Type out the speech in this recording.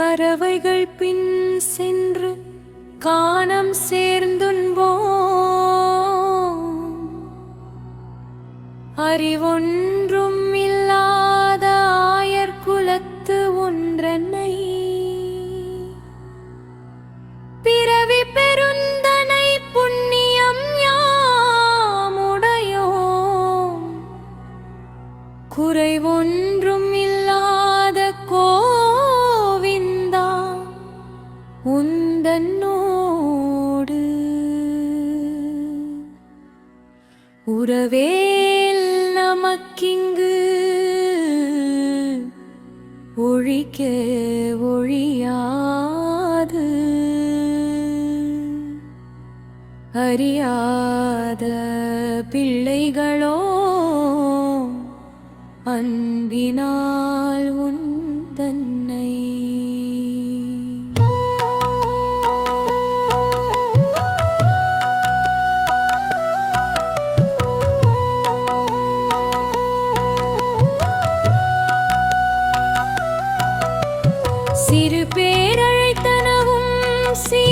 கரவைகள் பின் சென்று காணம் சேர்ந்துன்போம் அறிவொன்றும் இல்லாத ஆயர் குலத்து ஒன்றனை பிறவி பெருந்தனை புண்ணியம் யாமுடையோ குறைவொன்றும் இல்லை உறவேல் நமக்கிங்கு ஒழிக்க ஒழியாது. அறியாத பிள்ளைகளோ அன்பினால் உந்தன் பேரழைத்தனவும் சீ